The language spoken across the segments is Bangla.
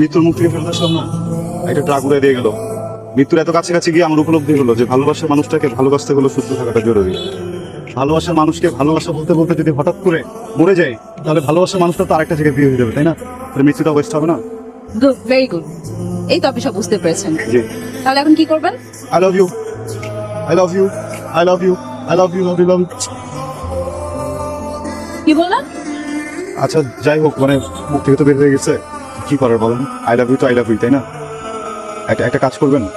মৃত্যুর মুখ থেকে ফেরত আসলাম না একটা ট্রাক উড়ে দিয়ে গেল। মৃত্যুর এত কাছাকাছি গিয়ে আমার উপলব্ধি হলো যে ভালোবাসার মানুষটাকে ভালোবাসতে হলো সুস্থ থাকাটা জরুরি। ভালোবাসার মানুষকে ভালোবাসা বলতে বলতে যদি হঠাৎ করে মরে যায় তাহলে ভালোবাসার মানুষটা তো আরেকটা জায়গায় বিয়ে হয়ে যাবে তাই না? তাহলে মৃত্যুটা ওয়েস্ট হবে না। গুড ভেরি গুড এই তো আপনি সব বুঝতে পেরেছেন। জি। তাহলে এখন কি করবেন? I love you I love you I love you I love you love you love কি বললেন? আচ্ছা যাই হোক মানে মুখ থেকে তো বের হয়ে গেছে। কি করার বলেন? আই লাভ ইউ তো আই লাভ ইউ তাই না? একটা একটা কাজ করবেন?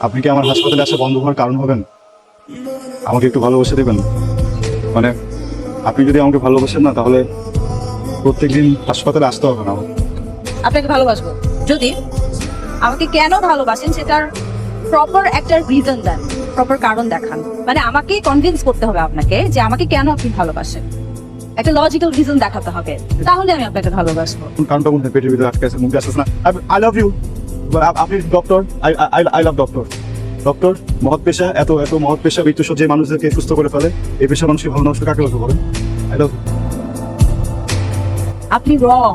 আপনি কি আমার হাসপাতালে আসা বন্ধ হওয়ার কারণ হবেন? আমাকে একটু ভালোবাসা দেবেন? মানে আপনি যদি আমাকে ভালোবাসেন না, তাহলে প্রত্যেকদিন হাসপাতালে আসতে হবে না। আপনাকে ভালোবাসবো। যদি আমাকে কেন ভালোবাসেন, সেটার প্রপার একটা রিজন দেন প্রপার কারণ দেখান। মানে আমাকে কনভিন্স করতে হবে আপনাকে যে আমাকে কেন আপনি ভালোবাসেন। একটা লজিক্যাল রিজন দেখাতে হবে। তাহলে আমি আপনাকে ভালোবাসবো। কারণটা মধ্যে পেটের ভিতরে আটকে আছে মুখে আসতেছে না। আই লাভ ইউ আপনি doctor I I love doctor doctor মহৎ পেশা এত এত মহৎ পেশা মৃত্যু যে মানুষদেরকে সুস্থ করে ফেলে এই পেশা মানুষকে ভালো মানুষকে কাকে বলতে বলেন? আই লাভ আপনি রং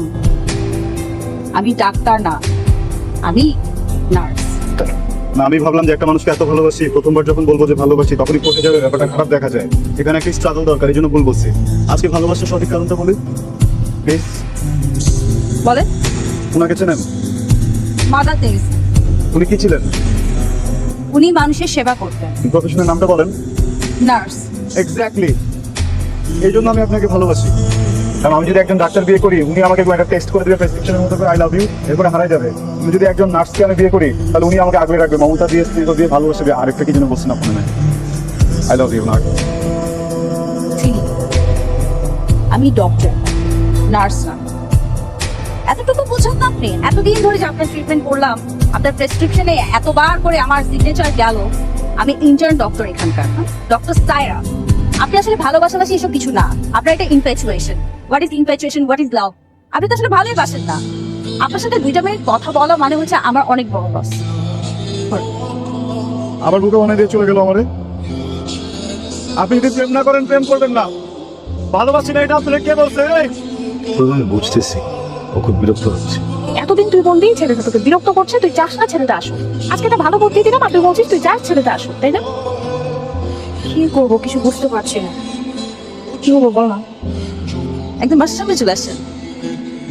আমি ডাক্তার না। আমি নার্স না আমি ভাবলাম যে একটা মানুষকে এত ভালোবাসি প্রথমবার যখন বলব যে ভালোবাসি তখনই পড়ে যাবে ব্যাপারটা খারাপ দেখা যায় এখানে একটা স্ট্রাগল দরকার এই জন্য ভুল বলছি। আজকে ভালোবাসার সঠিক কারণটা বলি? প্লিজ বলেন ওনাকে চেনেন? মাদার তেরেসা উনি কি ছিলেন? উনি মানুষের সেবা করতেন। প্রফেশনের নামটা বলেন। নার্স। এক্স্যাক্টলি এই জন্য আমি আপনাকে ভালোবাসি। কারণ আমি যদি একজন ডাক্তার বিয়ে করি, উনি আমাকে একটা টেস্ট করে দেবে প্রেসক্রিপশনের মতো আই লাভ ইউ এরপরে হারাই যাবে। আমি যদি একজন নার্সকে আমি বিয়ে করি, তাহলে উনি আমাকে আগলে রাখবে। মমতা দিয়ে স্নেহ দিয়ে ভালোবাসবে, আরেকটা কি যেন বলছেন আপনার আই লাভ ইউ নার্স আমি ডক্টর নার্স না। এতটুকু বুঝুন আপনি। এতদিন ধরে যে আপনার ট্রিটমেন্ট করলাম, আপনার প্রেসক্রিপশনে এতবার করে আমার সিগনেচার গেল, আমি ইন্টার্ন ডক্টর এখানকার ডক্টর সায়রা। আপনি আসলে ভালোবাসাবাসি এসব কিছু না। আপনার এটা infatuation what is infatuation what is love আপনি তো আসলে ভালোই বাসেন না। আপনার সাথে দুইটা মিনিট কথা বলা মানে হচ্ছে আমার অনেক বড় লস আবার বুকে বানিয়ে দিয়ে চলে গেল আমারে। আপনি যদি প্রেম না করেন প্রেম করবেন না। ভালোবাসি না এটা আপনাকে কে বলছে? আমি বুঝতেছি ও খুব বিরক্ত হচ্ছে। এতদিন তুই বললি ছেলেটা তোকে বিরক্ত করছে তুই চাস না ছেলেটা আসো আজকে একটা ভালো বুদ্ধি দিলাম আর তুই বলছিস তুই চাস ছেলেটা আসো তাই না? কি করব কিছু বুঝতে পারছি না। কি করব বল না? একদম বাসার সামনে চলে আসছেন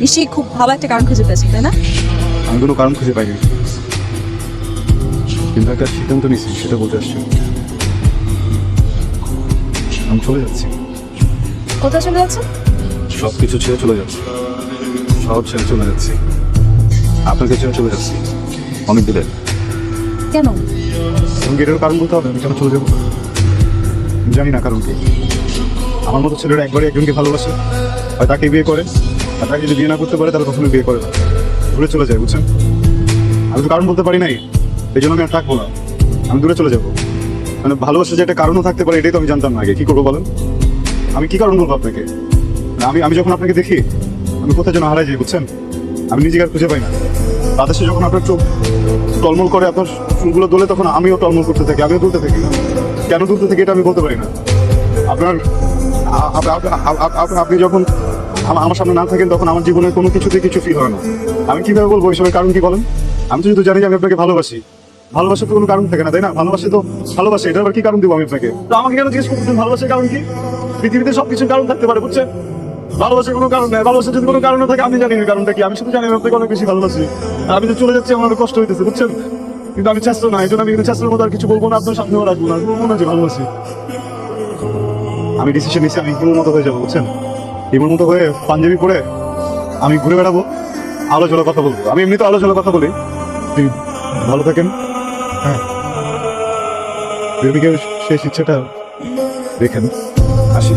নিশ্চয়ই খুব ভালো একটা কারণ খুঁজে পেয়েছেন তাই না? আমি কোনো কারণ খুঁজে পাইনি। কিন্তু একটা সিদ্ধান্ত নিয়েছি সেটা বলতে আসছি। আমি চলে যাচ্ছি। কোথায় চলে যাচ্ছেন সব কিছু ছেড়ে চলে যাচ্ছি। শহর ছেড়ে চলে যাচ্ছি। আপনাকে ছেড়ে চলে যাচ্ছি। অনেক দূরে কেন? এটার কারণ বলতে হবে আমি কেন চলে যাব? জানি না কারণ কি। আমার মতো ছেলেরা একবারে একজনকে ভালোবাসে আর তাকে বিয়ে করে, আর তাকে যদি বিয়ে না করতে পারে, তাহলে কখনো বিয়ে করে দূরে চলে যায়, বুঝছেন? আমি তো কারণ বলতে পারি নাই এই জন্য আমি আর থাকব না। আমি দূরে চলে যাব। মানে ভালোবাসা যে একটা কারণও থাকতে পারে, এটাই তো আমি জানতাম না আগে। কি করব বলেন? আমি কি কারণ বলব আপনাকে? আমি আমি যখন আপনাকে দেখি, আমি কোথায় যেন হারাই যাই, বুঝছেন? আমি নিজেকে আর খুঁজে পাই না। বাতাসে যখন আপনার চোখ টলমল করে, আপনার ফুলগুলো দোলে, তখন আমিও টলমল করতে থাকি, আমিও দুলতে থাকি। কেন দুলতে থেকে এটা আমি বলতে পারি না। আপনার আপনি যখন আমার সামনে না থাকেন তখন আমার জীবনের কোনো কিছুতে কিছু ফিল হয় না। আমি কীভাবে বলব এসবের কারণ কি বলেন? আমি তো শুধু জানি আমি আপনাকে ভালোবাসি। ভালোবাসার তো কোনো কারণ থাকে না, তাই না? ভালোবাসি তো ভালোবাসি এটা আবার কি কারণ দিব আমি আপনাকে? তো আমাকে কেন জিজ্ঞেস করতেছেন ভালোবাসার কারণ কি? পৃথিবীতে সব সবকিছুর কারণ থাকতে পারে, বুঝছেন? ভালোবাসার কোনো কারণ নেই। ভালোবাসার যদি কোনো কারণ থাকে, আমি জানি কারণটা কি। আমি শুধু জানি আমি আপনাকে অনেক বেশি ভালোবাসি। আমি তো চলে যাচ্ছি, আমার কষ্ট হইতেছে, বুঝছেন? কিন্তু আমি চেষ্টা না এই জন্য আমি কিন্তু চেষ্টার মতো আর কিছু বলব না, আপনার সামনেও রাখব না। বলব না যে ভালোবাসি আমি ডিসিশন নিচ্ছি আমি হিমুর মতো হয়ে যাব, বুঝছেন? হিমুর মতো হয়ে পাঞ্জাবি পরে আমি ঘুরে বেড়াবো আলোচনা কথা বলব। আমি এমনিতে আলোচনা কথা বলি। ভালো থাকেন। হ্যাঁ। শেষ ইচ্ছাটা দেখেন। আসি।